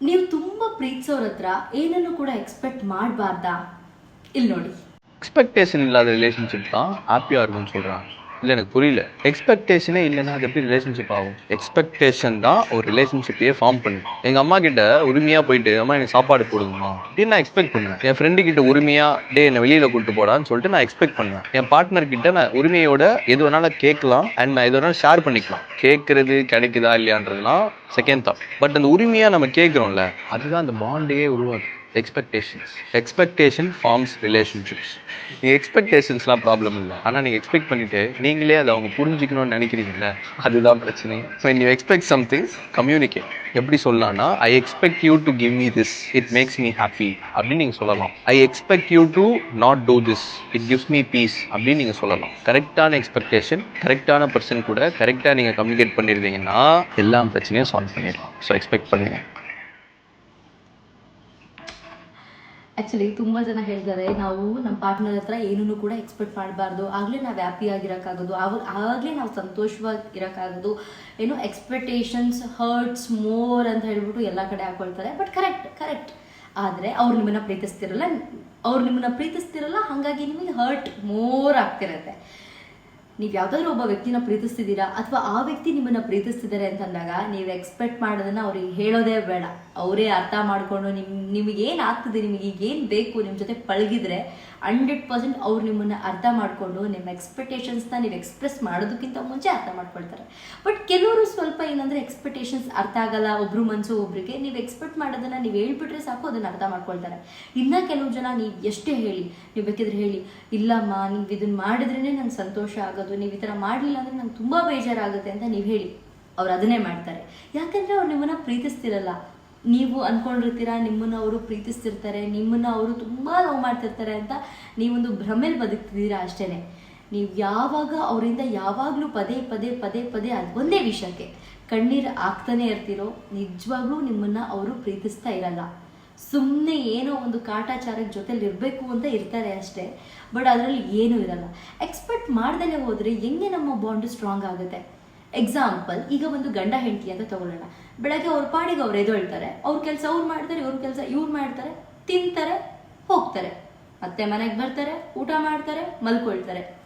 ನೀವು ತುಂಬ ಪ್ರೀತಿಸೋರ ಹತ್ರ ಏನನ್ನು கூட எக்ஸ்பெக்ட் ಮಾಡಬಾರ್ದா ಇಲ್ಲಿ ನೋಡಿ எக்ஸ்பெக்டேஷன் இல்லாத ரிலேஷன்ஷிப் தான் ஹாப்பியாக இருக்கும்னு சொல்கிறாங்க இல்லை எனக்கு புரியல. எக்ஸ்பெக்டேஷனே இல்லைன்னா அது எப்படி ரிலேஷன்ஷிப் ஆகும்? எக்ஸ்பெக்டேஷன் தான் ஒரு ரிலேஷன்ஷிப்பையே ஃபார்ம் பண்ணும் எங்கள் அம்மா கிட்ட உரிமையாக போயிட்டு அம்மா எனக்கு சாப்பாடு போடுங்கம்மா. அப்படின்னு நான் எக்ஸ்பெக்ட் பண்ணுவேன். என் ஃப்ரெண்டு கிட்ட உரிமையாக டே என்னை வெளியில் கூட்டு போடான்னு சொல்லிட்டு நான் எக்ஸ்பெக்ட் பண்ணுவேன். என் பார்ட்னர் கிட்ட நான் உரிமையோட எது வேணாலும் கேட்கலாம் அண்ட் நான் எது வேணாலும் ஷேர் பண்ணிக்கலாம். கேட்கறது கிடைக்குதா இல்லையான்றதுலாம் செகண்ட் தாட் பட் அந்த உரிமையாக நம்ம கேட்குறோம்ல அதுதான் அந்த பாண்டே உருவாக்குது. எக்ஸ்பெக்டேஷன்ஸ் எக்ஸ்பெக்டேஷன் ஃபார்ம்ஸ் ரிலேஷன்ஷிப்ஸ் நீங்கள் எக்ஸ்பெக்டேஷன்ஸ்லாம் ப்ராப்ளம் இல்லை. ஆனால் நீங்கள் எக்ஸ்பெக்ட் பண்ணிவிட்டு நீங்களே அதை அவங்க புரிஞ்சிக்கணும்னு நினைக்கிறீங்கல்ல அதுதான் பிரச்சனை. So you expect something communicate எப்படி சொல்லலாம்னா I expect you to give me this it makes me happy அப்படின்னு நீங்கள் சொல்லலாம். I expect you to not do this it gives me peace அப்படின்னு நீங்கள் சொல்லலாம். கரெக்டான எக்ஸ்பெக்டேஷன் கரெக்டான பர்சன் கூட கரெக்டாக நீங்கள் கம்யூனிகேட் பண்ணியிருந்தீங்கன்னா எல்லா பிரச்சனையும் சால்வ் பண்ணிடலாம். ஸோ எக்ஸ்பெக்ட் பண்ணுங்கள் ಆ್ಯಕ್ಚುಲಿ ತುಂಬ ಜನ ಹೇಳ್ತಾರೆ, ನಾವು ನಮ್ಮ ಪಾರ್ಟ್ನರ್ ಹತ್ರ ಏನೂ ಕೂಡ ಎಕ್ಸ್ಪೆಕ್ಟ್ ಮಾಡಬಾರ್ದು. ಆಗಲೇ ನಾವು ಆಗಿರೋಕ್ಕಾಗೋದು. ಆವಾಗ, ಆಗಲೇ ನಾವು ಸಂತೋಷವಾಗಿ ಇರೋಕ್ಕಾಗೋದು ಏನು ಎಕ್ಸ್ಪೆಕ್ಟೇಷನ್ಸ್ ಹರ್ಟ್ಸ್ ಮೋರ್ ಅಂತ ಹೇಳ್ಬಿಟ್ಟು ಎಲ್ಲ ಕಡೆ ಹಾಕೊಳ್ತಾರೆ. ಬಟ್ ಕರೆಕ್ಟ್ ಕರೆಕ್ಟ್ ಆದರೆ ಅವ್ರು ನಿಮ್ಮನ್ನು ಪ್ರೀತಿಸ್ತಿರಲ್ಲ, ಅವ್ರು ನಿಮ್ಮನ್ನು ಪ್ರೀತಿಸ್ತಿರಲ್ಲ, ಹಾಗಾಗಿ ನಿಮಗೆ ಹರ್ಟ್ ಮೋರ್ ಆಗ್ತಿರತ್ತೆ. ನೀವು ಯಾವ್ದಾದ್ರು ಒಬ್ಬ ವ್ಯಕ್ತಿನ ಪ್ರೀತಿಸ್ತಿದ್ದೀರಾ ಅಥವಾ ಆ ವ್ಯಕ್ತಿ ನಿಮ್ಮನ್ನ ಪ್ರೀತಿಸ್ತಿದ್ದಾರೆ ಅಂತಂದಾಗ ನೀವು ಎಕ್ಸ್ಪೆಕ್ಟ್ ಮಾಡೋದನ್ನ ಅವ್ರಿಗೆ ಹೇಳೋದೇ ಬೇಡ. ಅವರೇ ಅರ್ಥ ಮಾಡ್ಕೊಂಡು ನಿಮ್ ನಿಮಗೇನು ಆಗ್ತದೆ, ನಿಮಗೆ ಈಗ ಏನು ಬೇಕು ನಿಮ್ಮ ಜೊತೆ ಪಳಗಿದ್ರೆ ಹಂಡ್ರೆಡ್ ಪರ್ಸೆಂಟ್ ಅವ್ರು ನಿಮ್ಮನ್ನ ಅರ್ಥ ಮಾಡ್ಕೊಂಡು ನಿಮ್ಮ ಎಕ್ಸ್ಪೆಕ್ಟೇಷನ್ಸ್ನ ನೀವು ಎಕ್ಸ್ಪ್ರೆಸ್ ಮಾಡೋದಕ್ಕಿಂತ ಮುಂಚೆ ಅರ್ಥ ಮಾಡ್ಕೊಳ್ತಾರೆ. ಬಟ್ ಕೆಲವರು ಸ್ವಲ್ಪ ಏನಂದ್ರೆ ಎಕ್ಸ್ಪೆಕ್ಟೇಷನ್ಸ್ ಅರ್ಥ ಆಗಲ್ಲ, ಒಬ್ರು ಮನಸ್ಸು ಒಬ್ಬರಿಗೆ ನೀವು ಎಕ್ಸ್ಪೆಕ್ಟ್ ಮಾಡೋದನ್ನ ನೀವು ಹೇಳ್ಬಿಟ್ರೆ ಸಾಕು, ಅದನ್ನ ಅರ್ಥ ಮಾಡ್ಕೊಳ್ತಾರೆ. ಇನ್ನ ಕೆಲವು ಜನ ನೀವು ಎಷ್ಟೇ ಹೇಳಿ, ನೀವು ಬೇಕಿದ್ರೆ ಹೇಳಿ, ಇಲ್ಲಮ್ಮ, ನೀವು ಇದನ್ನ ಮಾಡಿದ್ರೇ ನಂಗೆ ಸಂತೋಷ ಆಗೋದು ನೀವು ಈ ಥರ ಮಾಡಲಿಲ್ಲ ಅಂದರೆ ನಂಗೆ ತುಂಬ ಬೇಜಾರಾಗುತ್ತೆ ಅಂತ ನೀವು ಹೇಳಿ. ಅವ್ರು ಅದನ್ನೇ ಮಾಡ್ತಾರೆ. ಯಾಕಂದ್ರೆ ಅವ್ರು ನಿಮ್ಮನ್ನ ಪ್ರೀತಿಸ್ತಿರಲ್ಲ. ನೀವು ಅಂದ್ಕೊಂಡಿರ್ತೀರ ನಿಮ್ಮನ್ನು ಅವರು ಪ್ರೀತಿಸ್ತಿರ್ತಾರೆ, ನಿಮ್ಮನ್ನ ಅವರು ತುಂಬ ಲವ್ ಮಾಡ್ತಿರ್ತಾರೆ ಅಂತ ನೀವೊಂದು ಭ್ರಮೆಲಿ ಬದುಕ್ತಿದ್ದೀರಾ ಅಷ್ಟೇ ನೀವು ಯಾವಾಗ ಅವರಿಂದ ಯಾವಾಗಲೂ ಪದೇ ಪದೇ ಪದೇ ಪದೇ ಅದು ಒಂದೇ ವಿಷಯಕ್ಕೆ ಕಣ್ಣೀರು ಆಗ್ತಾನೆ ಇರ್ತೀರೋ, ನಿಜವಾಗ್ಲೂ ನಿಮ್ಮನ್ನ ಅವರು ಪ್ರೀತಿಸ್ತಾ ಇರಲ್ಲ. ಸುಮ್ಮನೆ ಏನೋ ಒಂದು ಕಾಟಾಚಾರಕ್ಕೆ ಜೊತೆಲಿ ಇರಬೇಕು ಅಂತ ಇರ್ತಾರೆ ಅಷ್ಟೇ. ಬಟ್ ಅದರಲ್ಲಿ ಏನೂ ಇರಲ್ಲ. ಎಕ್ಸ್ಪೆಕ್ಟ್ ಮಾಡ್ದಲೇ ಹೋದರೆ ಹೆಂಗೆ ನಮ್ಮ ಬಾಂಡ್ ಸ್ಟ್ರಾಂಗ್ ಆಗುತ್ತೆ? ಎಕ್ಸಾಂಪಲ್ ಈಗ ಒಂದು ಗಂಡ ಹೆಂಡತಿ ಅಂತ ತಗೊಳ್ಳೋಣ. ಬೆಳಗ್ಗೆ ಅವ್ರ ಪಾಡಿಗೆ ಅವ್ರು ಎದ್ದೇಳ್ತಾರೆ. ಅವ್ರ ಕೆಲಸ ಅವ್ರು ಮಾಡ್ತಾರೆ, ಇವ್ರ ಕೆಲಸ ಇವ್ರು ಮಾಡ್ತಾರೆ. ತಿಂತಾರೆ, ಹೋಗ್ತಾರೆ. ಮತ್ತೆ ಮನೆಗೆ ಬರ್ತಾರೆ, ಊಟ ಮಾಡ್ತಾರೆ, ಮಲ್ಕೊಳ್ತಾರೆ.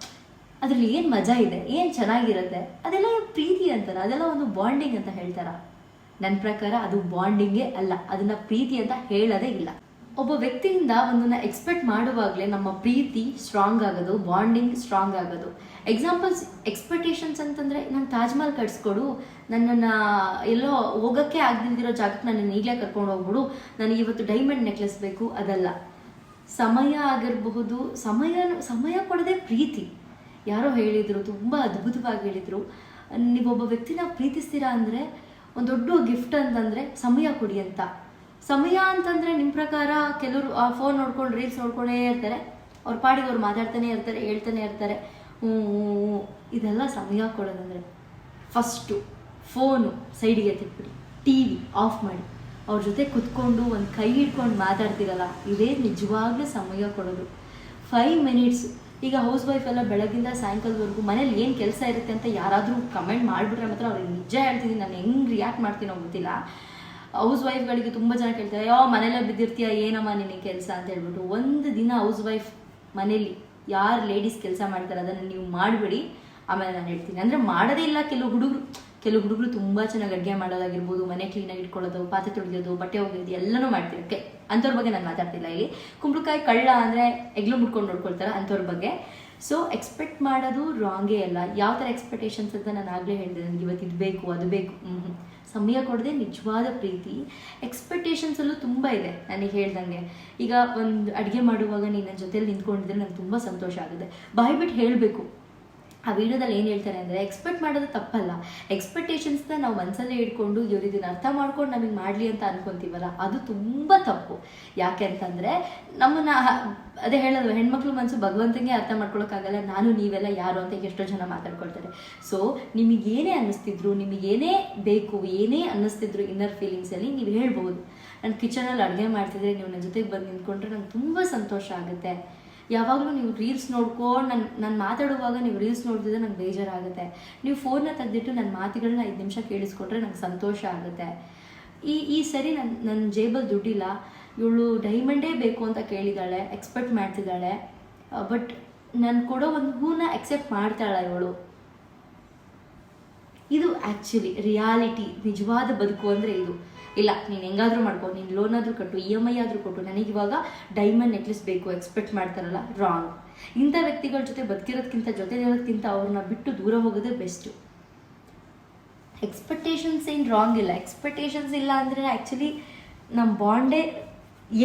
ಅದ್ರಲ್ಲಿ ಏನು ಮಜಾ ಇದೆ? ಏನು ಚೆನ್ನಾಗಿರುತ್ತೆ? ಅದೆಲ್ಲ ಪ್ರೀತಿ ಅಂತಾರ? ಅದೆಲ್ಲ ಒಂದು ಬಾಂಡಿಂಗ್ ಅಂತ ಹೇಳ್ತಾರ? ನನ್ನ ಪ್ರಕಾರ ಅದು ಬಾಂಡಿಂಗೇ ಅಲ್ಲ, ಅದನ್ನ ಪ್ರೀತಿ ಅಂತ ಹೇಳೋದೇ ಇಲ್ಲ. ಒಬ್ಬ ವ್ಯಕ್ತಿಯಿಂದ ಒಂದನ್ನ ಎಕ್ಸ್ಪೆಕ್ಟ್ ಮಾಡುವಾಗಲೇ ನಮ್ಮ ಪ್ರೀತಿ ಸ್ಟ್ರಾಂಗ್ ಆಗೋದು ಬಾಂಡಿಂಗ್ ಸ್ಟ್ರಾಂಗ್ ಆಗೋದು. ಎಕ್ಸಾಂಪಲ್ಸ್ ಎಕ್ಸ್ಪೆಕ್ಟೇಷನ್ಸ್ ಅಂತಂದ್ರೆ ನಾನು ತಾಜ್ ಮಹಲ್ ಕಟ್ಸ್ಕೊಡು, ನನ್ನನ್ನು ಎಲ್ಲೋ ಹೋಗೋಕ್ಕೆ ಆಗದಿಲ್ದಿರೋ ಜಾಗಕ್ಕೆ ನನ್ನನ್ನು ಈಗಲೇ ಕರ್ಕೊಂಡು ಹೋಗ್ಬಿಡು, ನನಗೆ ಇವತ್ತು ಡೈಮಂಡ್ ನೆಕ್ಲೆಸ್ ಬೇಕು, ಅದಲ್ಲ. ಸಮಯ ಆಗಿರಬಹುದು, ಸಮಯ ಸಮಯ ಕೊಡದೆ ಪ್ರೀತಿ. ಯಾರೋ ಹೇಳಿದರು, ತುಂಬ ಅದ್ಭುತವಾಗಿ ಹೇಳಿದರು. ನೀವೊಬ್ಬ ವ್ಯಕ್ತಿನ ಪ್ರೀತಿಸ್ತೀರಾ ಅಂದರೆ ಒಂದು ದೊಡ್ಡ ಗಿಫ್ಟ್ ಅಂತಂದರೆ ಸಮಯ ಕೊಡಿ ಅಂತ. ಸಮಯ ಅಂತಂದರೆ ನಿಮ್ಮ ಪ್ರಕಾರ ಕೆಲವರು, ಆ ಫೋನ್ ನೋಡ್ಕೊಂಡು ರೀಲ್ಸ್ ನೋಡ್ಕೊಂಡೇ ಇರ್ತಾರೆ, ಅವ್ರ ಪಾಡಿಗೆ ಅವ್ರು ಮಾತಾಡ್ತಾನೆ ಇರ್ತಾರೆ, ಹೇಳ್ತಾನೆ ಇರ್ತಾರೆ. ಹ್ಞೂ. ಇದೆಲ್ಲ ಸಮಯ ಕೊಡೋದಂದ್ರೆ ಫಸ್ಟು ಫೋನು ಸೈಡಿಗೆ ಎತ್ತಿಟ್ಬಿಡಿ. ಟಿ ವಿ ಆಫ್ ಮಾಡಿ. ಅವ್ರ ಜೊತೆ ಕುತ್ಕೊಂಡು ಒಂದು ಕೈ ಹಿಡ್ಕೊಂಡು ಮಾತಾಡ್ತಿರಲ್ಲ, ಇದೇ ನಿಜವಾಗ್ಲೂ ಸಮಯ ಕೊಡೋದು. ಫೈವ್ ಮಿನಿಟ್ಸ್ ಈಗ ಹೌಸ್ ವೈಫ್ ಎಲ್ಲ ಬೆಳಗಿಂದ ಸಾಯಂಕಾಲದವರೆಗೂ ಮನೇಲಿ ಏನು ಕೆಲಸ ಇರುತ್ತೆ ಅಂತ ಯಾರಾದರೂ ಕಮೆಂಟ್ ಮಾಡಿಬಿಟ್ರೆ ಮಾತ್ರ ಅವ್ರಿಗೆ ನಿಜ ಹೇಳ್ತಿದ್ದೀನಿ ನಾನು ಹೆಂಗೆ ರಿಯಾಕ್ಟ್ ಮಾಡ್ತೀನೋ ಗೊತ್ತಿಲ್ಲ. ಹೌಸ್ ವೈಫ್ಗಳಿಗೆ ತುಂಬ ಜನ ಕೇಳ್ತಾರೆ ಯಾವ ಮನೇಲೆ ಬಿದ್ದಿರ್ತೀಯ, ಏನಮ್ಮ ನಿನಗೆ ಕೆಲಸ ಅಂತ ಹೇಳ್ಬಿಟ್ಟು ಒಂದು ದಿನ ಹೌಸ್ ವೈಫ್ ಮನೇಲಿ ಯಾರು ಲೇಡೀಸ್ ಕೆಲಸ ಮಾಡ್ತಾರೆ ಅದನ್ನು ನೀವು ಮಾಡಿಬಿಡಿ. ಆಮೇಲೆ ನಾನು ಹೇಳ್ತೀನಿ. ಅಂದರೆ ಮಾಡೋದೇ ಇಲ್ಲ ಕೆಲವು ಹುಡುಗರು. ಕೆಲವು ಹುಡುಗರು ತುಂಬ ಚೆನ್ನಾಗಿ ಅಡುಗೆ ಮಾಡೋದಾಗಿರ್ಬೋದು, ಮನೆ ಕ್ಲೀನಾಗಿ ಇಟ್ಕೊಳ್ಳೋದು, ಪಾತ್ರೆ ತೊಳೆಯೋದು ಬಟ್ಟೆ ಒಗೆಯೋದು, ಎಲ್ಲನೂ ಮಾಡ್ತೀವಿ. ಓಕೆ, ಅಂಥವ್ರ ಬಗ್ಗೆ ನಾನು ಮಾತಾಡ್ತಿಲ್ಲ ಇಲ್ಲಿ. ಕುಂಬಳಕಾಯಿ ಕಳ್ಳ ಅಂದರೆ ಎಗ್ಲು ಮುಟ್ಕೊಂಡು ನೋಡ್ಕೊಳ್ತಾರ ಅಂಥವ್ರ ಬಗ್ಗೆ. ಸೊ ಎಕ್ಸ್ಪೆಕ್ಟ್ ಮಾಡೋದು ರಾಂಗೇ ಅಲ್ಲ. ಯಾವ ಥರ ಎಕ್ಸ್ಪೆಕ್ಟೇಷನ್ಸ್ ಅಂತ ನಾನು ಆಗಲೇ ಹೇಳಿದೆ. ನನಗೆ ಇವತ್ತು ಇದು ಬೇಕು, ಅದು ಬೇಕು. ಸಮಯ ಕೊಡದೆ ನಿಜವಾದ ಪ್ರೀತಿ. ಎಕ್ಸ್ಪೆಕ್ಟೇಷನ್ಸಲ್ಲೂ ತುಂಬ ಇದೆ, ನನಗೆ ಹೇಳ್ದಂಗೆ. ಈಗ ಒಂದು ಅಡುಗೆ ಮಾಡುವಾಗ ನೀನು ನನ್ನ ಜೊತೆಲಿ ನಿಂತ್ಕೊಂಡಿದ್ರೆ ನಂಗೆ ತುಂಬ ಸಂತೋಷ ಆಗುತ್ತೆ. ಬಾಯ್ಬಿಟ್ಟು ಹೇಳಬೇಕು. ಆ ವಿಡಿಯೋದಲ್ಲಿ ಏನು ಹೇಳ್ತಾರೆ ಅಂದರೆ ಎಕ್ಸ್ಪೆಕ್ಟ್ ಮಾಡೋದು ತಪ್ಪಲ್ಲ. ಎಕ್ಸ್ಪೆಕ್ಟೇಷನ್ಸ್ನ ನಾವು ಮನಸ್ಸಲ್ಲೇ ಇಟ್ಕೊಂಡು ಇವ್ರು ಇದನ್ನ ಅರ್ಥ ಮಾಡ್ಕೊಂಡು ನಮಗೆ ಮಾಡಲಿ ಅಂತ ಅನ್ಕೊಂತೀವಲ್ಲ, ಅದು ತುಂಬ ತಪ್ಪು. ಯಾಕೆ ಅಂತಂದರೆ, ನಮ್ಮನ್ನು ಅದೇ ಹೇಳೋದು ಹೆಣ್ಮಕ್ಳು ಮನಸ್ಸು ಭಗವಂತನಿಗೆ ಅರ್ಥ ಮಾಡ್ಕೊಳಕ್ಕಾಗಲ್ಲ, ನಾನು ನೀವೆಲ್ಲ ಯಾರು ಅಂತ ಎಷ್ಟೋ ಜನ ಮಾತಾಡ್ಕೊಳ್ತಾರೆ. ಸೊ ನಿಮಗೇನೇ ಅನ್ನಿಸ್ತಿದ್ರು ನಿಮಗೇನೇ ಬೇಕು, ಏನೇ ಅನ್ನಿಸ್ತಿದ್ರು ಇನ್ನರ್ ಫೀಲಿಂಗ್ಸಲ್ಲಿ ನೀವು ಹೇಳ್ಬೋದು. ನಾನು ಕಿಚನಲ್ಲಿ ಅಡುಗೆ ಮಾಡ್ತಿದ್ರೆ ನೀವು ನನ್ನ ಜೊತೆಗೆ ಬಂದು ನಿಂತ್ಕೊಂಡ್ರೆ ನಂಗೆ ತುಂಬ ಸಂತೋಷ ಆಗುತ್ತೆ. ಯಾವಾಗಲೂ ನೀವು ರೀಲ್ಸ್ ನೋಡ್ಕೊಂಡು ನಾನು ನಾನು ಮಾತಾಡುವಾಗ ನೀವು ರೀಲ್ಸ್ ನೋಡಿದ್ರೆ ನಂಗೆ ಬೇಜಾರಾಗುತ್ತೆ. ನೀವು ಫೋನ್ನ ತೆಗೆದಿಟ್ಟು ನನ್ನ ಮಾತುಗಳನ್ನ ಐದು ನಿಮಿಷ ಕೇಳಿಸ್ಕೊಂಡ್ರೆ ನಂಗೆ ಸಂತೋಷ ಆಗುತ್ತೆ. ಈ ಈ ಸರಿ ನನ್ನ ನನ್ನ ಜೇಬಲ್ಲಿ ದುಡ್ಡಿಲ್ಲ. ಇವಳು ಡೈಮಂಡೇ ಬೇಕು ಅಂತ ಕೇಳಿದಾಳೆ ಎಕ್ಸ್ಪೆಕ್ಟ್ ಮಾಡ್ತಿದ್ದಾಳೆ ಬಟ್ ನಾನು ಕೊಡೋ ಒಂದು ಹೂನ ಎಕ್ಸೆಪ್ಟ್ ಮಾಡ್ತಾಳ ಇವಳು. ಇದು ಆ್ಯಕ್ಚುಲಿ ರಿಯಾಲಿಟಿ ನಿಜವಾದ ಬದುಕು ಅಂದರೆ ಇದು. ಇಲ್ಲ, ನೀನು ಹೆಂಗಾದ್ರೂ ಮಾಡ್ಕೊ, ನೀನು ಲೋನ್ ಆದರೂ ಕಟ್ಟು ಇ ಎಂ ಐ ಆದರೂ ಕೊಟ್ಟು ನನಗಿವಾಗ ಡೈಮಂಡ್ ನೆಕ್ಲೆಸ್ ಬೇಕು ಎಕ್ಸ್ಪೆಕ್ಟ್ ಮಾಡ್ತಾರಲ್ಲ ರಾಂಗ್ ಇಂಥ ವ್ಯಕ್ತಿಗಳ ಜೊತೆ ಬದುಕಿರೋದಕ್ಕಿಂತ ಜೊತೆ ಇರೋದಕ್ಕಿಂತ ಅವ್ರನ್ನ ಬಿಟ್ಟು ದೂರ ಹೋಗೋದೇ ಬೆಸ್ಟು ಎಕ್ಸ್ಪೆಕ್ಟೇಷನ್ಸ್ ಏನು ರಾಂಗ್ ಇಲ್ಲ. ಎಕ್ಸ್ಪೆಕ್ಟೇಷನ್ಸ್ ಇಲ್ಲ ಅಂದರೆ ಆ್ಯಕ್ಚುಲಿ ನಮ್ಮ ಬಾಂಡೇ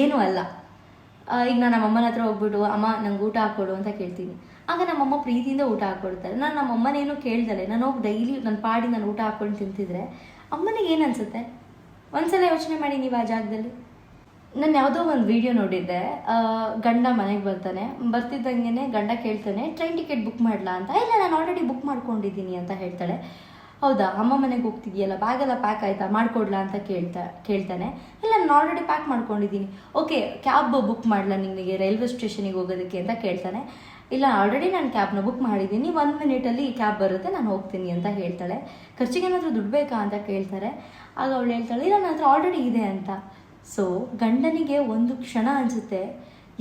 ಏನೂ ಅಲ್ಲ. ಈಗ ನಾನು ನಮ್ಮಮ್ಮನ ಹತ್ರ ಹೋಗ್ಬಿಟ್ಟು, ಅಮ್ಮ, ನಂಗೆ ಊಟ ಹಾಕ್ಕೊಡು ಅಂತ ಕೇಳ್ತೀನಿ. ಆಗ ನಮ್ಮಮ್ಮ ಪ್ರೀತಿಯಿಂದ ಊಟ ಹಾಕ್ಕೊಡ್ತಾರೆ. ನಾನು ನಮ್ಮಮ್ಮನೇನು ಕೇಳ್ದಲೆ ನಾನು ಹೋಗಿ ಡೈಲಿ ನನ್ನ ಪಾಡಿ ನಾನು ಊಟ ಹಾಕ್ಕೊಂಡು ತಿಂತಿದ್ರೆ, ಅಮ್ಮನಿಗೆ ಏನು ಅನ್ಸುತ್ತೆ? ಒಂದ್ಸಲ ಯೋಚನೆ ಮಾಡಿ ನೀವು ಆ ಜಾಗದಲ್ಲಿ. ನಾನು ಯಾವುದೋ ಒಂದು ವಿಡಿಯೋ ನೋಡಿದ್ದೆ ಗಂಡ ಮನೆಗೆ ಬರ್ತಾನೆ ಬರ್ತಿದ್ದಂಗೆ ಗಂಡ ಕೇಳ್ತಾನೆ ಟ್ರೈನ್ ಟಿಕೆಟ್ ಬುಕ್ ಮಾಡಲಾ ಅಂತ? ಇಲ್ಲ, ನಾನು ಆಲ್ರೆಡಿ ಬುಕ್ ಮಾಡ್ಕೊಂಡಿದ್ದೀನಿ, ಅಂತ ಹೇಳ್ತಾಳೆ. ಹೌದಾ, ಅಮ್ಮ ಮನೆಗೆ ಹೋಗ್ತಿದ್ಯಲ್ಲ ಬ್ಯಾಗೆಲ್ಲ ಪ್ಯಾಕ್ ಆಯ್ತಾ, ಮಾಡ್ಕೊಡ್ಲಾ ಅಂತ ಕೇಳ್ತಾ, ಕೇಳ್ತಾನೆ. ಇಲ್ಲ, ನಾನು ಆಲ್ರೆಡಿ ಪ್ಯಾಕ್ ಮಾಡ್ಕೊಂಡಿದ್ದೀನಿ. ಓಕೆ ಕ್ಯಾಬ್ ಬುಕ್ ಮಾಡಲಾ ನಿಮಗೆ ರೈಲ್ವೆ ಸ್ಟೇಷನಿಗೆ ಹೋಗೋದಕ್ಕೆ ಅಂತ ಕೇಳ್ತಾನೆ. ಇಲ್ಲ ಆಲ್ರೆಡಿ ನಾನು ಕ್ಯಾಬ್ನ ಬುಕ್ ಮಾಡಿದ್ದೀನಿ, ಒಂದು ಮಿನಿಟಲ್ಲಿ ಕ್ಯಾಬ್ ಬರುತ್ತೆ, ನಾನು ಹೋಗ್ತೀನಿ, ಅಂತ ಹೇಳ್ತಾಳೆ. ಖರ್ಚಿಗೆ ಏನಾದರೂ ದುಡ್ಡು ಬೇಕಾ? ಅಂತ ಕೇಳ್ತಾರೆ. ಆಗ ಅವಳು ಹೇಳ್ತಾಳೆ, ಇಲ್ಲ ನನ್ನ ಹತ್ರ ಆಲ್ರೆಡಿ ಇದೆ ಅಂತ. ಸೊ ಗಂಡನಿಗೆ ಒಂದು ಕ್ಷಣ ಅನಿಸುತ್ತೆ,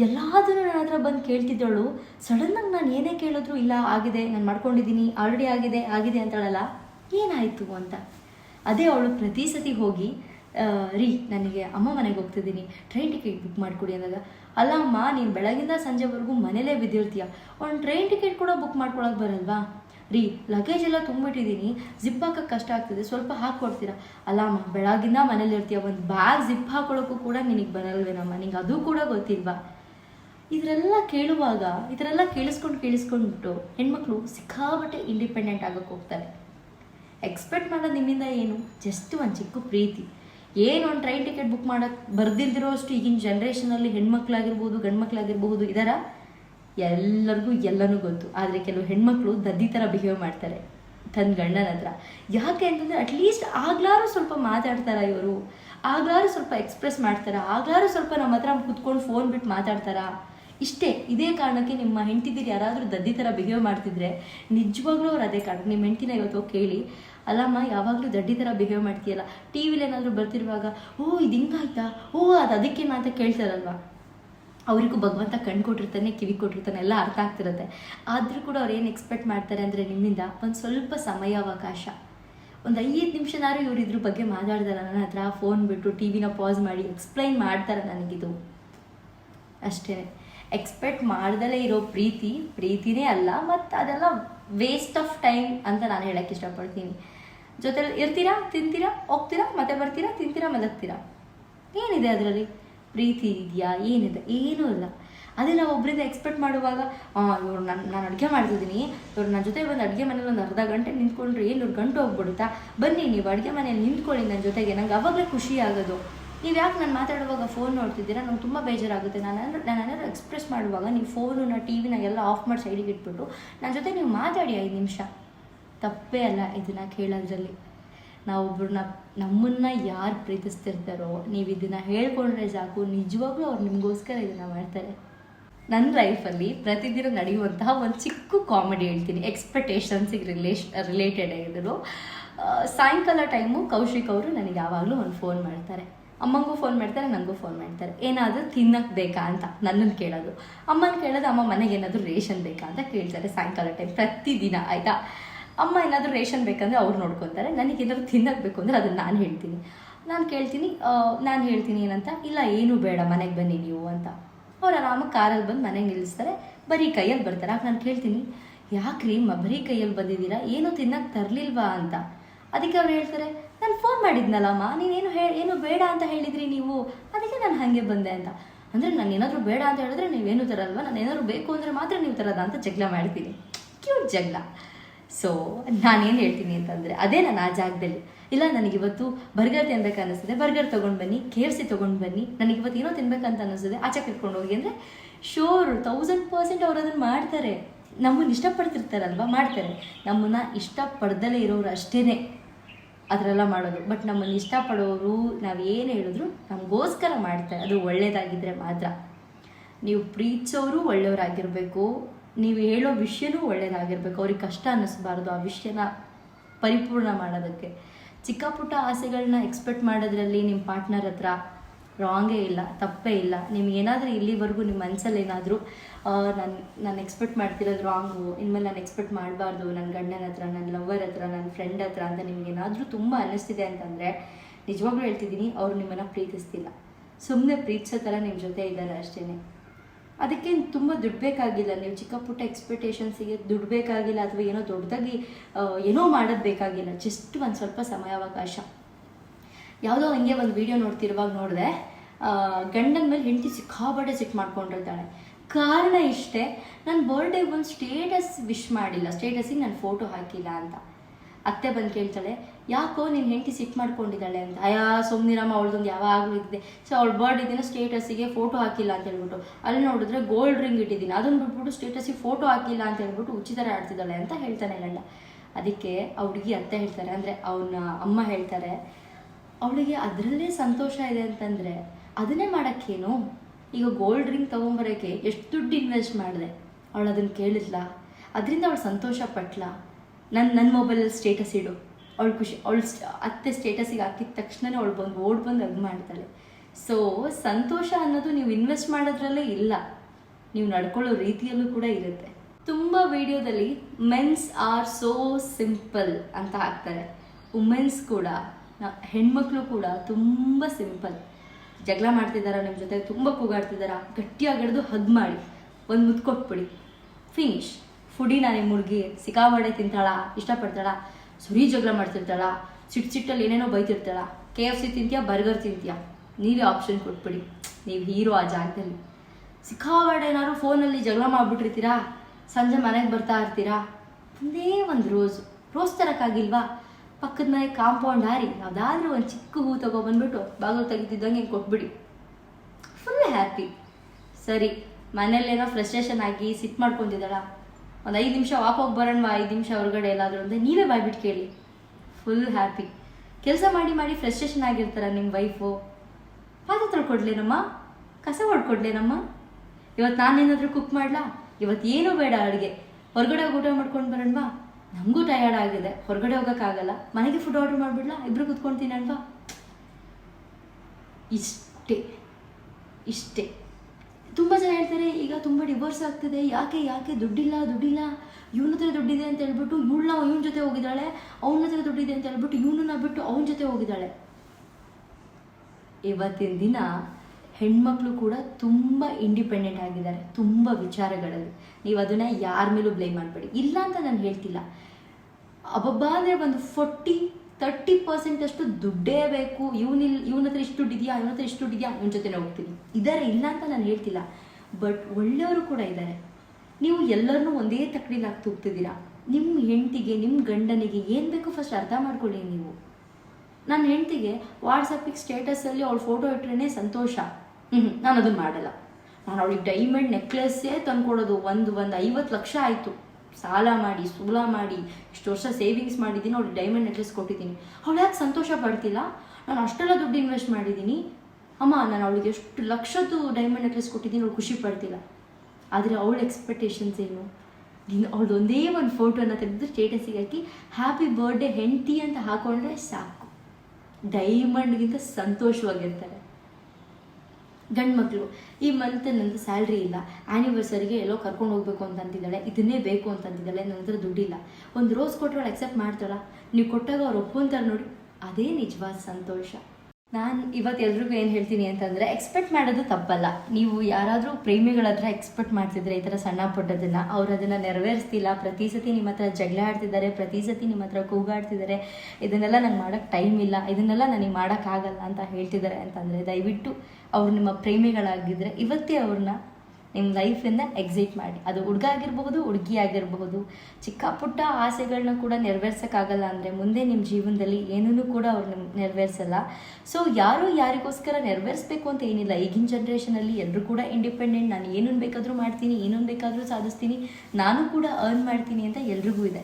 ಎಲ್ಲಾದರೂ ನನ್ನ ಹತ್ರ ಬಂದು ಕೇಳ್ತಿದ್ದವಳು ಸಡನ್ನಾಗಿ ನಾನು ಏನೇ ಕೇಳಿದ್ರು ಇಲ್ಲ, ಆಗಿದೆ, ನಾನು ಮಾಡ್ಕೊಂಡಿದ್ದೀನಿ ಆಲ್ರೆಡಿ ಆಗಿದೆ ಆಗಿದೆ ಅಂತಾಳಲ್ಲ, ಏನಾಯಿತು ಅಂತ. ಅದೇ ಅವಳು ಪ್ರತಿ ಸತಿ ಹೋಗಿ ರೀ, ನನಗೆ ಅಮ್ಮ ಮನೆಗೆ ಹೋಗ್ತಿದ್ದೀನಿ ಟ್ರೈನ್ ಟಿಕೆಟ್ ಬುಕ್ ಮಾಡಿಕೊಡಿ ಅಂದಾಗ. ಅಲ್ಲ, ಅಮ್ಮ, ನೀನು ಬೆಳಗಿಂದ ಸಂಜೆವರೆಗೂ ಮನೇಲೇ ಬಿದ್ದಿರ್ತೀಯ, ಒಂದು ಟ್ರೈನ್ ಟಿಕೆಟ್ ಕೂಡ ಬುಕ್ ಮಾಡ್ಕೊಳಕ್ಕೆ ಬರಲ್ವಾ? ರೀ ಲಗೇಜ್ ಎಲ್ಲ ತುಂಬಿಟ್ಟಿದ್ದೀನಿ. ಜಿಪ್ ಹಾಕಕ್ಕೆ ಕಷ್ಟ ಆಗ್ತಿದೆ. ಸ್ವಲ್ಪ ಹಾಕ್ಕೊಡ್ತೀರಾ ಅಲ್ಲ ಅಮ್ಮ ಬೆಳಗಿಂದ ಮನೇಲಿ ಇರ್ತೀಯ, ಒಂದು ಬ್ಯಾಗ್ ಜಿಪ್ ಹಾಕೊಳ್ಳೋಕ್ಕೂ ಕೂಡ ನಿನಗೆ ಬರಲ್ವೇನಮ್ಮ? ನಿಂಗೆ ಅದು ಕೂಡ ಗೊತ್ತಿಲ್ವಾ? ಇದರೆಲ್ಲ ಕೇಳುವಾಗ, ಇದರೆಲ್ಲ ಕೇಳಿಸ್ಕೊಂಡು ಕೇಳಿಸ್ಕೊಂಡ್ಬಿಟ್ಟು ಹೆಣ್ಮಕ್ಳು ಸಿಕ್ಕಾಬಟ್ಟೆ ಇಂಡಿಪೆಂಡೆಂಟ್ ಆಗೋಕ್ಕೆ ಹೋಗ್ತಾರೆ. ಎಕ್ಸ್ಪೆಕ್ಟ್ ಮಾಡೋದು ನಿಮ್ಮಿಂದ ಏನು? ಜಸ್ಟ್ ಒಂದು ಚಿಕ್ಕ ಪ್ರೀತಿ. ಏನು ಒಂದು ಟ್ರೈನ್ ಟಿಕೆಟ್ ಬುಕ್ ಮಾಡೋಕ್ಕೆ ಬರ್ದಿದ್ದಿರೋ ಅಷ್ಟು ಈಗಿನ ಜನ್ರೇಷನಲ್ಲಿ ಹೆಣ್ಮಕ್ಳಾಗಿರ್ಬೋದು, ಗಂಡ್ಮಕ್ಳಾಗಿರ್ಬಹುದು, ಇದರ ಎಲ್ಲರಿಗೂ ಎಲ್ಲನೂ ಗೊತ್ತು. ಆದರೆ ಕೆಲವು ಹೆಣ್ಮಕ್ಳು ದದ್ದಿ ಥರ ಬಿಹೇವ್ ಮಾಡ್ತಾರೆ ತನ್ನ ಗಂಡನ ಹತ್ರ. ಯಾಕೆ ಅಂತಂದರೆ ಅಟ್ಲೀಸ್ಟ್ ಆಗ್ಲಾರು ಸ್ವಲ್ಪ ಮಾತಾಡ್ತಾರ ಇವರು. ಆಗ್ಲಾರು ಸ್ವಲ್ಪ ಎಕ್ಸ್ಪ್ರೆಸ್ ಮಾಡ್ತಾರ. ಆಗ್ಲಾರು ಸ್ವಲ್ಪ ನಮ್ಮ ಹತ್ರ ಕುತ್ಕೊಂಡು ಫೋನ್ ಬಿಟ್ಟು ಮಾತಾಡ್ತಾರಾ. ಇಷ್ಟೇ, ಇದೇ ಕಾರಣಕ್ಕೆ ನಿಮ್ಮ ಹೆಂಡತಿದಿರು ಯಾರಾದರೂ ದದ್ದಿ ಥರ ಬಿಹೇವ್ ಮಾಡ್ತಿದ್ರೆ ನಿಜವಾಗ್ಲೂ ಅವ್ರು ಅದೇ ಕಾರಣ. ನಿಮ್ಮ ಹೆಂಡತಿನ ಇವತ್ತು ಕೇಳಿ, ಅಲ್ಲಮ್ಮ, ಯಾವಾಗಲೂ ದಡ್ಡಿ ಥರ ಬಿಹೇವ್ ಮಾಡ್ತೀಯಲ್ಲ. ಟಿ ವಿಲಿ ಏನಾದರೂ ಬರ್ತಿರುವಾಗ, ಓ, ಇದು ಹಿಂಗಾಯ್ತಾ? ಓ, ಅದು ಅದಕ್ಕೇನಾ ಅಂತ ಕೇಳ್ತಾರಲ್ವಾ? ಅವರಿಗೂ ಭಗವಂತ ಕಣ್ಣು ಕೊಟ್ಟಿರ್ತಾನೆ, ಕಿವಿ ಕೊಟ್ಟಿರ್ತಾನೆ, ಎಲ್ಲ ಅರ್ಥ ಆಗ್ತಿರುತ್ತೆ. ಆದರೂ ಕೂಡ ಅವ್ರು ಏನು ಎಕ್ಸ್ಪೆಕ್ಟ್ ಮಾಡ್ತಾರೆ ಅಂದರೆ ನಿಮ್ಮಿಂದ ಒಂದು ಸ್ವಲ್ಪ ಸಮಯಾವಕಾಶ. ಒಂದು ಐದು ನಿಮಿಷನಾರು ಇವ್ರು ಇದ್ರ ಬಗ್ಗೆ ಮಾತಾಡ್ತಾರೆ. ನನ್ನ ಹತ್ರ ಫೋನ್ ಬಿಟ್ಟು ಟಿ ವಿನ ಪಾಸ್ ಮಾಡಿ ಎಕ್ಸ್ಪ್ಲೈನ್ ಮಾಡ್ತಾರೆ ನನಗಿದು. ಅಷ್ಟೇ ಎಕ್ಸ್ಪೆಕ್ಟ್ ಮಾಡ್ದಲೇ ಇರೋ ಪ್ರೀತಿ, ಪ್ರೀತಿನೇ ಅಲ್ಲ, ಮತ್ತು ಅದೆಲ್ಲ ವೇಸ್ಟ್ ಆಫ್ ಟೈಮ್ ಅಂತ ನಾನು ಹೇಳಕ್ಕೆ ಇಷ್ಟಪಡ್ತೀನಿ. ಜೊತೆಲಿ ಇರ್ತೀರಾ, ತಿಂತೀರಾ, ಹೋಗ್ತೀರಾ, ಮತ್ತೆ ಬರ್ತೀರಾ, ತಿಂತೀರಾ, ಮಲಗ್ತೀರಾ? ಏನಿದೆ ಅದರಲ್ಲಿ? ಪ್ರೀತಿ ಇದೆಯಾ? ಏನಿದೆ? ಏನೂ ಇಲ್ಲ. ಅದೇ ನಾವು ಒಬ್ಬರಿಂದ ಎಕ್ಸ್ಪೆಕ್ಟ್ ಮಾಡುವಾಗ ಇವ್ರು ನಾನು ನಾನು ಅಡುಗೆ ಮಾಡ್ತಿದ್ದೀನಿ. ಇವ್ರು ನನ್ನ ಜೊತೆ ಬಂದು ಅಡುಗೆ ಮನೇಲಿ ಒಂದು ಅರ್ಧ ಗಂಟೆ ನಿಂತ್ಕೊಂಡ್ರೆ ಏನು ಗಂಟು ಹೋಗ್ಬಿಡುತ್ತಾ? ಬನ್ನಿ ನೀವು ಅಡುಗೆ ಮನೇಲಿ ನಿಂತ್ಕೊಳ್ಳಿ ನನ್ನ ಜೊತೆಗೆ. ನಂಗೆ ಅವಾಗಲೇ ಖುಷಿ ಆಗೋದು. ನೀವು ಯಾಕೆ ನಾನು ಮಾತಾಡುವಾಗ ಫೋನ್ ನೋಡ್ತಿದ್ದೀರಾ? ನಂಗೆ ತುಂಬ ಬೇಜಾರಾಗುತ್ತೆ. ನಾನು ನಾನು ಏನಾದ್ರು ಎಕ್ಸ್ಪ್ರೆಸ್ ಮಾಡುವಾಗ ನೀವು ಫೋನನ್ನ ಟಿ ವಿನ ಎಲ್ಲ ಆಫ್ ಮಾಡಿ ಸೈಡಿಗೆ ಇಟ್ಬಿಟ್ಟು ನನ್ನ ಜೊತೆ ನೀವು ಮಾತಾಡಿ ಐದು ನಿಮಿಷ. ತಪ್ಪೇ ಅಲ್ಲ ಇದನ್ನು ಕೇಳೋದ್ರಲ್ಲಿ. ನಾವೊಬ್ಬರನ್ನ ನಮ್ಮನ್ನ ಯಾರು ಪ್ರೀತಿಸ್ತಿರ್ತಾರೋ, ನೀವು ಇದನ್ನು ಹೇಳ್ಕೊಂಡ್ರೆ ಸಾಕು, ನಿಜವಾಗ್ಲೂ ಅವ್ರು ನಿಮಗೋಸ್ಕರ ಇದನ್ನು ಮಾಡ್ತಾರೆ. ನನ್ನ ಲೈಫಲ್ಲಿ ಪ್ರತಿದಿನ ನಡೆಯುವಂತಹ ಒಂದು ಚಿಕ್ಕ ಕಾಮಿಡಿ ಹೇಳ್ತೀನಿ. ಎಕ್ಸ್ಪೆಕ್ಟೇಷನ್ಸಿಗೆ ರಿಲೇಶ್ ರಿಲೇಟೆಡ್ ಆಗಿದ್ರು ಸಾಯಂಕಾಲ ಟೈಮು ಕೌಶಿಕ್ ಅವರು ನನಗೆ ಯಾವಾಗಲೂ ಒಂದು ಫೋನ್ ಮಾಡ್ತಾರೆ. ಅಮ್ಮಂಗೂ ಫೋನ್ ಮಾಡ್ತಾರೆ ನನಗೂ ಫೋನ್ ಮಾಡ್ತಾರೆ. ಏನಾದರೂ ತಿನ್ನಕ್ಕೆ ಬೇಕಾ ಅಂತ ನನ್ನನ್ನು ಕೇಳೋದು. ಅಮ್ಮನ ಕೇಳೋದು, ಅಮ್ಮ ಮನೆಗೆ ಏನಾದರೂ ರೇಷನ್ ಬೇಕಾ ಅಂತ ಕೇಳ್ತಾರೆ ಸಾಯಂಕಾಲ ಟೈಮ್ ಪ್ರತಿದಿನ, ಆಯಿತಾ? ಅಮ್ಮ ಏನಾದರೂ ರೇಷನ್ ಬೇಕಂದರೆ ಅವ್ರು ನೋಡ್ಕೊತಾರೆ, ನನಗೆ ಏನಾದರೂ ತಿನ್ನಕ್ಕೆ ಬೇಕು ಅಂದರೆ ಅದನ್ನು ನಾನು ಹೇಳ್ತೀನಿ. ನಾನು ಕೇಳ್ತೀನಿ ನಾನು ಹೇಳ್ತೀನಿ ಏನಂತ, ಇಲ್ಲ, ಏನೂ ಬೇಡ, ಮನೆಗೆ ಬನ್ನಿ ನೀವು ಅಂತ. ಅವ್ರು ಆರಾಮಾಗಿ ಕಾರಲ್ಲಿ ಬಂದು ಮನೆಗೆ ನಿಲ್ಲಿಸ್ತಾರೆ ಬರೀ ಕೈಯಲ್ಲಿ ಬರ್ತಾರೆ. ಆಗ ನಾನು ಕೇಳ್ತೀನಿ, ಯಾಕ್ರಿ ಮ ಬರೀ ಕೈಯಲ್ಲಿ ಬಂದಿದ್ದೀರಾ? ಏನೂ ತಿನ್ನಕ್ಕೆ ತರಲಿಲ್ವಾ? ಅಂತ. ಅದಕ್ಕೆ ಅವ್ರು ಹೇಳ್ತಾರೆ, ನಾನು ಫೋನ್ ಮಾಡಿದ್ನಲ್ಲಮ್ಮ ನೀನೇನು ಹೇ, ಏನು ಬೇಡ ಅಂತ ಹೇಳಿದ್ರಿ ನೀವು? ಅದಕ್ಕೆ ನಾನು ಹಾಗೆ ಬಂದೆ ಅಂತ. ಅಂದರೆ ನಾನು ಏನಾದರೂ ಬೇಡ ಅಂತ ಹೇಳಿದ್ರೆ ನೀವೇನು ತರಲ್ವಾ? ನಾನು ಏನಾದರೂ ಬೇಕು ಅಂದರೆ ಮಾತ್ರ ನೀವು ತರೋದ ಅಂತ ಜಗಳ ಮಾಡ್ತೀನಿ. ಕ್ಯೂಟ್ ಜಗಳ. ಸೊ ನಾನೇನು ಹೇಳ್ತೀನಿ ಅಂತಂದರೆ, ಅದೇ ನಾನು ಆ ಜಾಗದಲ್ಲಿ. ಇಲ್ಲ, ನನಗಿವತ್ತು ಬರ್ಗರ್ ತಿನ್ಬೇಕು ಅನ್ನಿಸ್ತದೆ ಬರ್ಗರ್ ತೊಗೊಂಡು ಬನ್ನಿ ಕೆ ಎಫ್ ಸಿ ತೊಗೊಂಡು ಬನ್ನಿ, ನನಗಿವತ್ತು ಏನೋ ತಿನ್ಬೇಕಂತ ಅನ್ನಿಸ್ತದೆ ಆಚೆ ಕರ್ಕೊಂಡು ಹೋಗಿ ಅಂದರೆ ಶೋರ್ ತೌಸಂಡ್ ಪರ್ಸೆಂಟ್ ಅವ್ರು ಅದನ್ನು ಮಾಡ್ತಾರೆ. ನಮ್ಮನ್ನು ಇಷ್ಟಪಡ್ತಿರ್ತಾರಲ್ವ, ಮಾಡ್ತಾರೆ. ನಮ್ಮನ್ನು ಇಷ್ಟಪಡ್ದಲೇ ಇರೋರು ಅಷ್ಟೇ ಅದರೆಲ್ಲ ಮಾಡೋದು. ಬಟ್ ನಮ್ಮನ್ನು ಇಷ್ಟಪಡೋರು ನಾವು ಏನು ಹೇಳಿದ್ರು, ನಮಗೋಸ್ಕರ ಮಾಡ್ತಾರೆ. ಅದು ಒಳ್ಳೆಯದಾಗಿದ್ದರೆ ಮಾತ್ರ. ನೀವು ಪ್ರೀತಿಸೋರು ಒಳ್ಳೆಯವರಾಗಿರಬೇಕು. ನೀವು ಹೇಳೋ ವಿಷಯನೂ ಒಳ್ಳೇದಾಗಿರ್ಬೇಕು. ಅವ್ರಿಗೆ ಕಷ್ಟ ಅನ್ನಿಸ್ಬಾರ್ದು ಆ ವಿಷಯನ ಪರಿಪೂರ್ಣ ಮಾಡೋದಕ್ಕೆ. ಚಿಕ್ಕ ಪುಟ್ಟ ಆಸೆಗಳನ್ನ ಎಕ್ಸ್ಪೆಕ್ಟ್ ಮಾಡೋದ್ರಲ್ಲಿ ನಿಮ್ಮ ಪಾರ್ಟ್ನರ್ ಹತ್ರ ರಾಂಗೇ ಇಲ್ಲ, ತಪ್ಪೇ ಇಲ್ಲ. ನಿಮ್ಗೆ ಏನಾದರೂ ಇಲ್ಲಿವರೆಗೂ ನಿಮ್ಮ ಮನಸ್ಸಲ್ಲಿ ಏನಾದರೂ ನಾನು ನಾನು ಎಕ್ಸ್ಪೆಕ್ಟ್ ಮಾಡ್ತಿರೋದು ರಾಂಗು ಇನ್ಮೇಲೆ ನಾನು ಎಕ್ಸ್ಪೆಕ್ಟ್ ಮಾಡಬಾರ್ದು ನನ್ನ ಗಂಡನ ಹತ್ರ ನನ್ನ ಲವರ್ ಹತ್ರ ನನ್ನ ಫ್ರೆಂಡ್ ಹತ್ರ ಅಂತ ನಿಮ್ಗೆ ಏನಾದರೂ ತುಂಬ ಅನ್ನಿಸ್ತಿದೆ ಅಂತಂದರೆ, ನಿಜವಾಗ್ಲೂ ಹೇಳ್ತಿದ್ದೀನಿ, ಅವ್ರು ನಿಮ್ಮನ್ನು ಪ್ರೀತಿಸ್ತಿಲ್ಲ. ಸುಮ್ಮನೆ ಪ್ರೀತಿಸೋ ಥರ ನಿಮ್ಮ ಜೊತೆ ಇದ್ದಾರೆ ಅಷ್ಟೇ ಅದಕ್ಕೆ ತುಂಬ ದುಡ್ಡು ಬೇಕಾಗಿಲ್ಲ. ನೀವು ಚಿಕ್ಕ ಪುಟ್ಟ ಎಕ್ಸ್ಪೆಕ್ಟೇಷನ್ಸಿಗೆ ದುಡ್ಡು ಬೇಕಾಗಿಲ್ಲ ಅಥವಾ ಏನೋ ದೊಡ್ಡದಾಗಿ ಏನೋ ಮಾಡೋದು ಬೇಕಾಗಿಲ್ಲ. ಜಸ್ಟ್ ಒಂದು ಸ್ವಲ್ಪ ಸಮಯಾವಕಾಶ. ಯಾವುದೋ ಹಂಗೆ ಒಂದು ವಿಡಿಯೋ ನೋಡ್ತಿರುವಾಗ ನೋಡಿದೆ ಗಂಡನ ಮೇಲೆ ಹೆಂಡತಿ ಸಿಕ್ಕಾಬಟ್ಟೆ ಸಿಟ್ಟು ಮಾಡ್ಕೊಂಡಿರ್ತಾಳೆ. ಕಾರಣ ಇಷ್ಟೇ ನನ್ನ ಬರ್ಡೇಗೆ ಒಂದು ಸ್ಟೇಟಸ್ ವಿಶ್ ಮಾಡಿಲ್ಲ. ಸ್ಟೇಟಸಿಗೆ ನಾನು ಫೋಟೋ ಹಾಕಿಲ್ಲ ಅಂತ. ಅತ್ತೆ ಬಂದು ಕೇಳ್ತಾಳೆ ಯಾಕೋ ನಿನ್ನ ಹೆಂಡತಿ ಸಿಟ್ಟು ಮಾಡ್ಕೊಂಡಿದ್ದಾಳೆ ಅಂತ. ಅಯ್ಯ ಸುಮ್ಮನಿರಮ್ಮ ಅವಳದೊಂದು ಯಾವಾಗಲೂ ಇದ್ದೆ. ಸೊ ಅವಳ ಬರ್ಡೇ ದಿನ ಸ್ಟೇಟಸಿಗೆ ಫೋಟೋ ಹಾಕಿಲ್ಲ ಅಂತ ಹೇಳ್ಬಿಟ್ಟು. ಅಲ್ಲಿ ನೋಡಿದ್ರೆ ಗೋಲ್ಡ್ ರಿಂಗ್ ಇಟ್ಟಿದ್ದೀನಿ. ಅದನ್ನು ಬಿಟ್ಬಿಟ್ಟು ಸ್ಟೇಟಸಿಗೆ ಫೋಟೋ ಹಾಕಿಲ್ಲ ಅಂತ ಹೇಳ್ಬಿಟ್ಟು ಉಚಿತರ ಆಡ್ತಿದ್ದಾಳೆ ಅಂತ ಹೇಳ್ತಾನೆ ಇರಲ್ಲ. ಅದಕ್ಕೆ ಆ ಅತ್ತೆ ಹೇಳ್ತಾರೆ. ಅಂದರೆ ಅವನ ಅಮ್ಮ ಹೇಳ್ತಾರೆ, ಅವಳಿಗೆ ಅದರಲ್ಲೇ ಸಂತೋಷ ಇದೆ ಅಂತಂದರೆ ಅದನ್ನೇ ಮಾಡೋಕ್ಕೇನು? ಈಗ ಗೋಲ್ಡ್ ರಿಂಗ್ ತೊಗೊಂಬರೋಕ್ಕೆ ಎಷ್ಟು ದುಡ್ಡು ಇನ್ವೆಸ್ಟ್ ಮಾಡಿದೆ? ಅವಳು ಅದನ್ನು ಕೇಳಿದ್ಲ? ಅದರಿಂದ ಅವಳು ಸಂತೋಷ ಪಟ್ಲ? ನನ್ನ ನನ್ನ ಮೊಬೈಲಲ್ಲಿ ಸ್ಟೇಟಸ್ ಇಡು. ಅವಳು ಖುಷಿ, ಅವಳು ಅತ್ತೆ ಸ್ಟೇಟಸಿಗೆ ಹಾಕಿದ ತಕ್ಷಣನೇ ಅವಳು ಬಂದು, ಓಡ್ ಬಂದು ಹಗ್ ಮಾಡ್ತಾಳೆ. ಸೊ ಸಂತೋಷ ಅನ್ನೋದು ನೀವು ಇನ್ವೆಸ್ಟ್ ಮಾಡೋದ್ರಲ್ಲೇ ಇಲ್ಲ. ನೀವು ನಡ್ಕೊಳ್ಳೋ ರೀತಿಯಲ್ಲೂ ಕೂಡ ಇರುತ್ತೆ. ತುಂಬ ವಿಡಿಯೋದಲ್ಲಿ ಮೆನ್ಸ್ ಆರ್ ಸೋ ಸಿಂಪಲ್ ಅಂತ ಹಾಕ್ತಾರೆ. ವುಮೆನ್ಸ್ ಕೂಡ ಹೆಣ್ಮಕ್ಳು ಕೂಡ ತುಂಬ ಸಿಂಪಲ್ ಜಗಳ ಮಾಡ್ತಿದ್ದಾರಾ ನಿಮ್ಮ ಜೊತೆ, ತುಂಬ ಕೂಗಾಡ್ತಿದ್ದಾರಾ ಗಟ್ಟಿಯಾಗಿ ಹದ್ ಮಾಡಿ. ಒಂದು ಮುದ್ದು ಕೊಟ್ಬಿಡಿ ಫಿನಿಶ್ ಫುಡಿ ನಿಮ್ಮ ಹುಡುಗಿ ಸಿಕ್ಕಾಬಡೆ ತಿಂತಾಳ, ಇಷ್ಟಪಡ್ತಾಳ. ಸುರಿ ಜಗಳ ಮಾಡ್ತಿರ್ತಾಳ ಸಿಟ್ಟು ಸಿಟ್ಟಲ್ಲಿ ಏನೇನೋ ಬೈತಿರ್ತಾಳ, ಕೆ ಎಫ್ ಸಿ ತಿಂತೀಯಾ, ಬರ್ಗರ್ ತಿಂತೀಯಾ, ನೀವೇ ಆಪ್ಷನ್ ಕೊಟ್ಬಿಡಿ, ನೀವು ಹೀರೋ ಆ ಜಾಗದಲ್ಲಿ. ಸಿಕ್ಕಾವಾಡ ಏನಾದ್ರು ಫೋನಲ್ಲಿ ಜಗಳ ಮಾಡಿಬಿಟ್ಟಿರ್ತೀರಾ, ಸಂಜೆ ಮನೆಗೆ ಬರ್ತಾ ಇರ್ತೀರಾ, ಒಂದೇ ಒಂದು ರೋಸ್ ರೋಸ್ ತರೋಕ್ಕಾಗಿಲ್ವಾ ಪಕ್ಕದ ಮನೆ ಕಾಂಪೌಂಡ್ ಹಾರಿ, ಯಾವುದಾದ್ರೂ ಒಂದು ಚಿಕ್ಕ ಹೂ ತಗೊಬಂದ್ಬಿಟ್ಟು ಬಾಗಿಲು ತೆಗೆದಿದ್ದಂಗೆ ಹಿಂಗೆ ಕೊಟ್ಬಿಡಿ. ಫುಲ್ ಹ್ಯಾಪಿ ಸರಿ ಮನೇಲೇನೋ ಫ್ರಸ್ಟ್ರೇಷನ್ ಆಗಿ ಸಿಟ್ ಮಾಡ್ಕೊಂಡಿದ್ದಾಳ. ಒಂದು ಐದು ನಿಮಿಷ ವಾಕ್ ಹೋಗಿ ಬರೋಣ ಐದು ನಿಮಿಷ ಹೊರಗಡೆ ಎಲ್ಲಾದರೂ ಅಂದರೆ ನೀವೇ ಬಾಯ್ಬಿಟ್ಟು ಕೇಳಿ. ಫುಲ್ ಹ್ಯಾಪಿ ಕೆಲಸ ಮಾಡಿ ಮಾಡಿ ಫ್ರಸ್ಟ್ರೇಷನ್ ಆಗಿರ್ತಾರ ನಿಮ್ಮ ವೈಫು ಪಾತ್ರೆ ತೊಳ್ಕೊಡ್ಲೇನಮ್ಮ ಕಸ ಹೊಡ್ಕೊಡ್ಲೇನಮ್ಮ ಇವತ್ತು ನಾನೇನಾದರೂ ಕುಕ್ ಮಾಡಲಾ? ಇವತ್ತು ಏನೂ ಬೇಡ ಅಡುಗೆ. ಹೊರಗಡೆ ಹೋಗಿ ಊಟ ಮಾಡ್ಕೊಂಡು ಬರೋಣವಾ ನಮಗೂ ಟಯರ್ಡ್ ಆಗಿದೆ. ಹೊರಗಡೆ ಹೋಗೋಕ್ಕಾಗಲ್ಲ ಮನೆಗೆ ಫುಡ್ ಆರ್ಡರ್ ಮಾಡಿಬಿಡ್ಲಾ? ಇಬ್ಬರು ಕುತ್ಕೊಂಡು ಅಲ್ವಾ ಇಷ್ಟೇ. ಇಷ್ಟೇ. ತುಂಬ ಜನ ಹೇಳ್ತಾರೆ, ಈಗ ತುಂಬ ಡಿವೋರ್ಸ್ ಆಗ್ತಿದೆ, ಯಾಕೆ ಯಾಕೆ ದುಡ್ಡಿಲ್ಲ ದುಡ್ಡಿಲ್ಲ? ಇವನ ಹತ್ರ ದುಡ್ಡಿದೆ ಅಂತ ಹೇಳ್ಬಿಟ್ಟು ಇವಳನ್ನ ಇವನ ಜೊತೆ ಹೋಗಿದ್ದಾಳೆ, ಅವನ ಹತ್ರ ದುಡ್ಡಿದೆ ಅಂತ ಹೇಳ್ಬಿಟ್ಟು ಇವನನ್ನ ಬಿಟ್ಟು ಅವನ ಜೊತೆ ಹೋಗಿದ್ದಾಳೆ. ಇವತ್ತಿನ ದಿನ ಹೆಣ್ಮಕ್ಳು ಕೂಡ ತುಂಬ ಇಂಡಿಪೆಂಡೆಂಟ್ ಆಗಿದ್ದಾರೆ, ತುಂಬ ವಿಚಾರಗಳಲ್ಲಿ. ನೀವು ಅದನ್ನ ಯಾರ ಮೇಲೂ ಬ್ಲೇಮ್ ಮಾಡಬೇಡಿ. ಇಲ್ಲ ಅಂತ ನಾನು ಹೇಳ್ತಿಲ್ಲ. ಅಬ್ಬಬ್ಬ ಅಂದರೆ ಒಂದು ಫೋರ್ಟಿ ತರ್ಟಿ ಪರ್ಸೆಂಟ್ ಅಷ್ಟು ದುಡ್ಡೇ ಬೇಕು. ಇವನಿಲ್, ಇವನ ಹತ್ರ ಇಷ್ಟು ದುಡ್ಡಿದೆಯಾ, ಇವನ ಹತ್ರ ಇಷ್ಟು ದುಡ್ಡಿದೆಯಾ, ಇವನ ಜೊತೆ ಹೋಗ್ತೀನಿ. ಇದಾರೆ ಇಲ್ಲ ಅಂತ ನಾನು ಹೇಳ್ತಿಲ್ಲ. ಬಟ್ ಒಳ್ಳೆಯವರು ಕೂಡ ಇದ್ದಾರೆ. ನೀವು ಎಲ್ಲರನ್ನೂ ಒಂದೇ ತಕ್ಕಡಿಲಿ ಹಾಕಿ ತೂಗ್ತಿದ್ದೀರಾ? ನಿಮ್ಮ ಹೆಂಡತಿಗೆ ನಿಮ್ಮ ಗಂಡನಿಗೆ ಏನು ಬೇಕು ಫಸ್ಟ್ ಅರ್ಥ ಮಾಡ್ಕೊಳ್ಳಿ ನೀವು. ನನ್ನ ಹೆಂಡತಿಗೆ ವಾಟ್ಸಪ್ಪಿಗೆ ಸ್ಟೇಟಸಲ್ಲಿ ಅವಳ ಫೋಟೋ ಇಟ್ರೇ ಸಂತೋಷ. ಹ್ಞೂ ನಾನು ಅದನ್ನು ಮಾಡಲ್ಲ. ನಾನು ಅವಳಿಗೆ ಡೈಮಂಡ್ ನೆಕ್ಲೆಸ್ಸೇ ತಂದ್ಕೊಡೋದು. ಒಂದು ಒಂದು ಐವತ್ತು ಲಕ್ಷ ಆಯಿತು. ಸಾಲ ಮಾಡಿ, ಸೂಲ ಮಾಡಿ, ಇಷ್ಟು ವರ್ಷ ಸೇವಿಂಗ್ಸ್ ಮಾಡಿದ್ದೀನಿ ಅವಳಿಗೆ ಡೈಮಂಡ್ ನೆಕ್ಲೆಸ್ ಕೊಟ್ಟಿದ್ದೀನಿ ಅವಳು ಯಾಕೆ ಸಂತೋಷ ಪಡ್ತಿಲ್ಲ? ನಾನು ಅಷ್ಟೆಲ್ಲ ದುಡ್ಡು ಇನ್ವೆಸ್ಟ್ ಮಾಡಿದ್ದೀನಿ ಅಮ್ಮ, ನಾನು ಅವಳಿಗೆ ಎಷ್ಟು ಲಕ್ಷದ್ದು ಡೈಮಂಡ್ ನೆಕ್ಲೆಸ್ ಕೊಟ್ಟಿದ್ದೀನಿ, ಅವಳು ಖುಷಿ ಪಡ್ತಿಲ್ಲ. ಆದರೆ ಅವಳ ಎಕ್ಸ್ಪೆಕ್ಟೇಷನ್ಸ್ ಏನು? ನೀನು ಅವಳದು ಒಂದೇ ಒಂದು ಫೋಟೋನ ತೆಗೆದು ಸ್ಟೇಟಸಿಗೆ ಹಾಕಿ ಹ್ಯಾಪಿ ಬರ್ಡೇ ಹೆಂಡತಿ ಅಂತ ಹಾಕೊಂಡ್ರೆ ಸಾಕು. ಡೈಮಂಡ್ಗಿಂತ ಸಂತೋಷವಾಗಿರ್ತಾರೆ. ಗಂಡು ಮಕ್ಕಳು ಈ ಮಂತ್ ನಂದು ಸ್ಯಾಲ್ರಿ ಇಲ್ಲ. ಆ್ಯನಿವರ್ಸರಿಗೆ ಎಲ್ಲೋ ಕರ್ಕೊಂಡು ಹೋಗ್ಬೇಕು ಅಂತ ಅಂತಿದ್ದಾಳೆ. ಇದನ್ನೇ ಬೇಕು ಅಂತ ಅಂತಿದ್ದಾಳೆ. ನನ್ನ ಹತ್ರ ದುಡ್ಡಿಲ್ಲ. ಒಂದು ರೋಸ್ ಕೊಟ್ಟರೆ ಅವಳು ಅಕ್ಸೆಪ್ಟ್ ಮಾಡ್ತಾಳ? ನೀವು ಕೊಟ್ಟಾಗ ಅವ್ರು ಒಪ್ಕೊಂತಾರೆ ನೋಡಿ. ಅದೇ ನಿಜವಾದ ಸಂತೋಷ. ನಾನು ಇವತ್ತು ಎಲ್ರಿಗೂ ಏನು ಹೇಳ್ತೀನಿ ಅಂತಂದರೆ ಎಕ್ಸ್ಪೆಕ್ಟ್ ಮಾಡೋದು ತಪ್ಪಲ್ಲ. ನೀವು ಯಾರಾದರೂ ಪ್ರೇಮಿಗಳ ಹತ್ರ ಎಕ್ಸ್ಪೆಕ್ಟ್ ಮಾಡ್ತಿದ್ರೆ ಈ ಥರ ಸಣ್ಣ ಪುಟ್ಟದನ್ನು, ಅವ್ರು ಅದನ್ನು ನೆರವೇರಿಸ್ತಿಲ್ಲ. ಪ್ರತಿ ಸತಿ ನಿಮ್ಮ ಹತ್ರ ಜಗಳ ಆಡ್ತಿದ್ದಾರೆ, ಪ್ರತಿ ಸತಿ ನಿಮ್ಮ ಹತ್ರ ಕೂಗಾಡ್ತಿದ್ದಾರೆ ಇದನ್ನೆಲ್ಲ ನಂಗೆ ಮಾಡೋಕ್ಕೆ ಟೈಮ್ ಇಲ್ಲ. ಇದನ್ನೆಲ್ಲ ನನಗೆ ಮಾಡೋಕ್ಕಾಗಲ್ಲ ಅಂತ ಹೇಳ್ತಿದ್ದಾರೆ ಅಂತಂದರೆ ದಯವಿಟ್ಟು ಅವ್ರು ನಿಮ್ಮ ಪ್ರೇಮಿಗಳಾಗಿದ್ದರೆ ಇವತ್ತೇ ಅವ್ರನ್ನ ನಿಮ್ಮ ಲೈಫಿಂದ ಎಕ್ಸಿಟ್ ಮಾಡಿ. ಅದು ಹುಡುಗ ಆಗಿರಬಹುದು, ಹುಡುಗಿ ಆಗಿರಬಹುದು. ಚಿಕ್ಕ ಪುಟ್ಟ ಆಸೆಗಳನ್ನ ಕೂಡ ನೆರವೇರ್ಸೋಕ್ಕಾಗಲ್ಲ ಅಂದರೆ ಮುಂದೆ ನಿಮ್ಮ ಜೀವನದಲ್ಲಿ ಏನೂ ಕೂಡ ಅವ್ರು ನಿಮ್ಮ ನೆರವೇರಿಸಲ್ಲ. ಸೊ ಯಾರು ಯಾರಿಗೋಸ್ಕರ ನೆರವೇರಿಸ್ಬೇಕು ಅಂತ ಏನಿಲ್ಲ. ಈಗಿನ ಜನ್ರೇಷನಲ್ಲಿ ಎಲ್ಲರೂ ಕೂಡ ಇಂಡಿಪೆಂಡೆಂಟ್ ನಾನು ಏನನ್ನು ಬೇಕಾದರೂ ಮಾಡ್ತೀನಿ ಏನನ್ನು ಬೇಕಾದರೂ ಸಾಧಿಸ್ತೀನಿ. ನಾನು ಕೂಡ ಅರ್ನ್ ಮಾಡ್ತೀನಿ ಅಂತ ಎಲ್ರಿಗೂ ಇದೆ.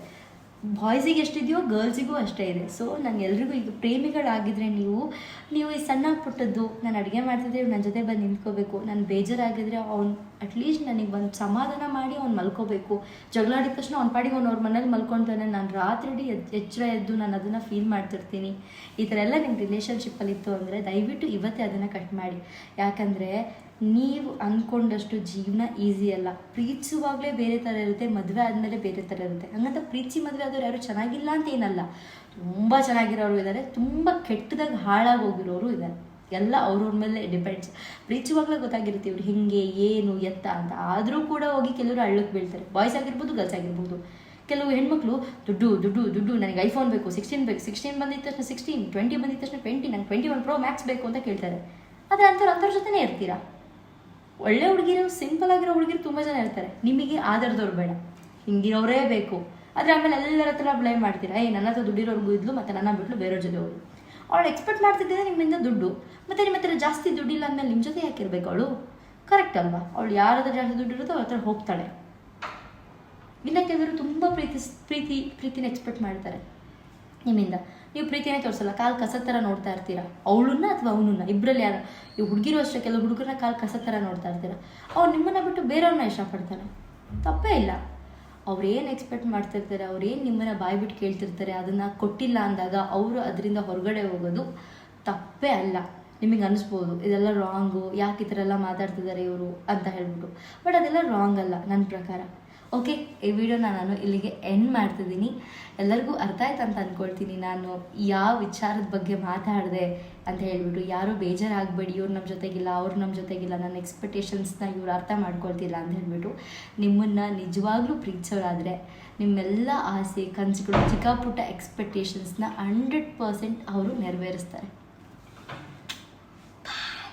ಬಾಯ್ಸಿಗೆ ಎಷ್ಟಿದೆಯೋ ಗರ್ಲ್ಸಿಗೂ ಅಷ್ಟೇ ಇದೆ. ಸೊ ನಾನು ಎಲ್ರಿಗೂ ಈಗ ಪ್ರೇಮಿಗಳಾಗಿದ್ದರೆ ನೀವು ನೀವು ಈ ಸಣ್ಣ ಪುಟ್ಟದ್ದು ನಾನು ಅಡುಗೆ ಮಾಡ್ತಿದ್ರೆ ನನ್ನ ಜೊತೆ ಬಂದು ನಿಂತ್ಕೋಬೇಕು. ನಾನು ಬೇಜಾರಾಗಿದ್ರೆ ಅವ್ನು ಅಟ್ಲೀಸ್ಟ್ ನನಗೆ ಒಂದು ಸಮಾಧಾನ ಮಾಡಿ ಅವ್ನು ಮಲ್ಕೋಬೇಕು. ಜಗಳಾಡಿದ ತಕ್ಷಣ ಅವ್ನ ಪಾಡಿಗೆ ಅವ್ನು ಅವ್ರ ಮನೇಲಿ ಮಲ್ಕೊತಾನೆ ನಾನು ರಾತ್ರಿ ಎದ್, ಎಚ್ಚರ ಎದ್ದು ನಾನು ಅದನ್ನು ಫೀಲ್ ಮಾಡ್ತಿರ್ತೀನಿ. ಈ ಥರ ಎಲ್ಲ ನಿಮ್ಮ ರಿಲೇಷನ್ಶಿಪ್ಪಲ್ಲಿ ಇತ್ತು ಅಂದರೆ ದಯವಿಟ್ಟು ಇವತ್ತೇ ಅದನ್ನು ಕಟ್ ಮಾಡಿ. ಯಾಕಂದರೆ ನೀವು ಅಂದ್ಕೊಂಡಷ್ಟು ಜೀವನ ಈಸಿ ಅಲ್ಲ. ಪ್ರೀತಿಸುವಾಗಲೇ ಬೇರೆ ಥರ ಇರುತ್ತೆ, ಮದುವೆ ಆದಮೇಲೆ ಬೇರೆ ಥರ ಇರುತ್ತೆ. ಹಂಗಂತ ಪ್ರೀತಿ ಮದುವೆ ಆದವ್ರು ಯಾರು ಚೆನ್ನಾಗಿಲ್ಲ ಅಂತ ಏನಲ್ಲ. ತುಂಬ ಚೆನ್ನಾಗಿರೋರು ಇದ್ದಾರೆ ತುಂಬ ಕೆಟ್ಟದಾಗಿ ಹಾಳಾಗಿ ಹೋಗಿರೋರು ಇದ್ದಾರೆ ಎಲ್ಲ ಅವ್ರವ್ರ ಮೇಲೆ ಡಿಪೆಂಡ್ಸ್ ಪ್ರೀತಿಸುವಾಗಲೇ ಗೊತ್ತಾಗಿರುತ್ತೆ ಇವ್ರು ಹಿಂಗೆ, ಏನು, ಎತ್ತ ಅಂತ. ಆದರೂ ಕೂಡ ಹೋಗಿ ಕೆಲವರು ಹಳ್ಳಕ್ಕೆ ಬೀಳ್ತಾರೆ. ಬಾಯ್ಸ್ ಆಗಿರ್ಬೋದು ಗರ್ಲ್ಸ್ ಆಗಿರ್ಬೋದು. ಕೆಲವು ಹೆಣ್ಮಕ್ಳು, ದುಡ್ಡು ದುಡ್ಡು ದುಡ್ಡು, ನನಗೆ ಐಫೋನ್ ಬೇಕು ಸಿಕ್ಸ್ಟೀನ್ ಬೇಕು ಸಿಕ್ಸ್ಟೀನ್ ಬಂದಿದ್ದ ತಕ್ಷಣ ಸಿಕ್ಸ್ಟೀನ್ ಟ್ವೆಂಟಿ ಬಂದಿದ್ದ ತಕ್ಷಣ ಟ್ವೆಂಟಿ ನಂಗೆ ಟ್ವೆಂಟಿ ಒನ್ ಪ್ರೋ ಮ್ಯಾಕ್ಸ್ ಬೇಕು ಅಂತ ಕೇಳ್ತಾರೆ. ಆದರೆ ಅಂಥವ್ರು, ಅಂಥವ್ರ ಜೊತೆನೇ ಇರ್ತೀರಾ? ಒಳ್ಳೆ ಹುಡುಗಿರು ಸಿಂಪಲ್ ಆಗಿರೋ ಹುಡುಗಿರು ತುಂಬ ಜನ ಇರ್ತಾರೆ. ನಿಮಗೆ ಆಧಾರದವ್ರು ಬೇಡ. ಹಿಂಗಿರೋರೇ ಬೇಕು. ಆದರೆ ಆಮೇಲೆ ಎಲ್ಲರ ಹತ್ರ ಬ್ಲೇಮ್ ಮಾಡ್ತೀರಾ? ಏ, ನನ್ನ ಹತ್ರ ದುಡ್ಡಿರೋರ್ಗೂ ಇದ್ಲು, ಮತ್ತು ನನ್ನ ಬಿಟ್ಲು ಬೇರೆಯವ್ರ ಜೊತೆ ಹೋಗಿ ಅವಳು ಎಕ್ಸ್ಪೆಕ್ಟ್ ಮಾಡ್ತಿದ್ದೆ ನಿಮ್ಮಿಂದ ದುಡ್ಡು. ಮತ್ತು ನಿಮ್ಮ ಹತ್ರ ಜಾಸ್ತಿ ದುಡ್ಡಿಲ್ಲ ಅಂದಮೇಲೆ ನಿಮ್ಮ ಜೊತೆ ಯಾಕೆ ಅವಳು? ಕರೆಕ್ಟ್ ಅಲ್ವಾ? ಅವಳು ಯಾರ ಹತ್ರ ಜಾಸ್ತಿ ದುಡ್ಡು ಇರುತ್ತೋ ಅವ್ರ ಹತ್ರ ಹೋಗ್ತಾಳೆ. ಇನ್ನು ಕೆಲವರು ತುಂಬ ಪ್ರೀತಿ ಪ್ರೀತಿ, ಪ್ರೀತಿನ ಎಕ್ಸ್ಪೆಕ್ಟ್ ಮಾಡ್ತಾರೆ ನಿಮ್ಮಿಂದ. ನೀವು ಪ್ರೀತಿನೇ ತೋರಿಸಲ್ಲ, ಕಾಲು ಕಸ ಥರ ನೋಡ್ತಾ ಇರ್ತೀರಾ? ಅವಳನ್ನ ಅಥವಾ ಅವನನ್ನ? ಇಬ್ಬರಲ್ಲಿ ಯಾರು? ಈ ಹುಡುಗಿರು ಅಷ್ಟೇ, ಕೆಲವು ಹುಡುಗರನ್ನ ಕಾಲು ಕಸ ಥರ ನೋಡ್ತಾ ಇರ್ತೀರಾ? ಅವ್ರು ನಿಮ್ಮನ್ನ ಬಿಟ್ಟು ಬೇರೆಯವ್ರನ್ನ ಇಷ್ಟಪಡ್ತಾರೆ ತಪ್ಪೇ ಇಲ್ಲ. ಅವ್ರು ಏನು ಎಕ್ಸ್ಪೆಕ್ಟ್ ಮಾಡ್ತಿರ್ತಾರೆ, ಅವ್ರು ಏನು ನಿಮ್ಮನ್ನ ಬಾಯಿ ಬಿಟ್ಟು ಕೇಳ್ತಿರ್ತಾರೆ, ಅದನ್ನು ಕೊಟ್ಟಿಲ್ಲ ಅಂದಾಗ ಅವರು ಅದರಿಂದ ಹೊರಗಡೆ ಹೋಗೋದು ತಪ್ಪೇ ಅಲ್ಲ. ನಿಮಗೆ ಅನಿಸ್ಬೋದು, ಇದೆಲ್ಲ ರಾಂಗು ಯಾಕೆ ಈ ಥರ ಎಲ್ಲ ಮಾತಾಡ್ತಿದ್ದಾರೆ ಇವರು ಅಂತ ಹೇಳ್ಬಿಟ್ಟು. ಬಟ್ ಅದೆಲ್ಲ ರಾಂಗ್ ಅಲ್ಲ ನನ್ನ ಪ್ರಕಾರ. ಓಕೆ ಈ ವಿಡಿಯೋನ ನಾನು ಇಲ್ಲಿಗೆ ಎಂಡ್ ಮಾಡ್ತಿದ್ದೀನಿ. ಎಲ್ಲರಿಗೂ ಅರ್ಥ ಆಯ್ತು ಅಂತ ಅಂದ್ಕೊಳ್ತೀನಿ ನಾನು ಯಾವ ವಿಚಾರದ ಬಗ್ಗೆ ಮಾತಾಡಿದೆ ಅಂತ ಹೇಳಿಬಿಟ್ಟು ಯಾರೂ ಬೇಜಾರಾಗಬೇಡಿ, ಇವ್ರು ನಮ್ಮ ಜೊತೆಗಿಲ್ಲ, ಅವ್ರು ನಮ್ಮ ಜೊತೆಗಿಲ್ಲ, ನನ್ನ ಎಕ್ಸ್ಪೆಕ್ಟೇಷನ್ಸ್ನ ಇವ್ರು ಅರ್ಥ ಮಾಡ್ಕೊಳ್ತಿಲ್ಲ ಅಂತ ಹೇಳ್ಬಿಟ್ಟು ನಿಮ್ಮನ್ನು ನಿಜವಾಗ್ಲೂ ಪ್ರೀತಿಸೋರಾದರೆ ನಿಮ್ಮೆಲ್ಲ ಆಸೆ, ಕನಸುಗಳು, ಚಿಕ್ಕ ಪುಟ್ಟ ಎಕ್ಸ್ಪೆಕ್ಟೇಷನ್ಸ್ನ ಹಂಡ್ರೆಡ್ ಪರ್ಸೆಂಟ್ ಅವರು ನೆರವೇರಿಸ್ತಾರೆ.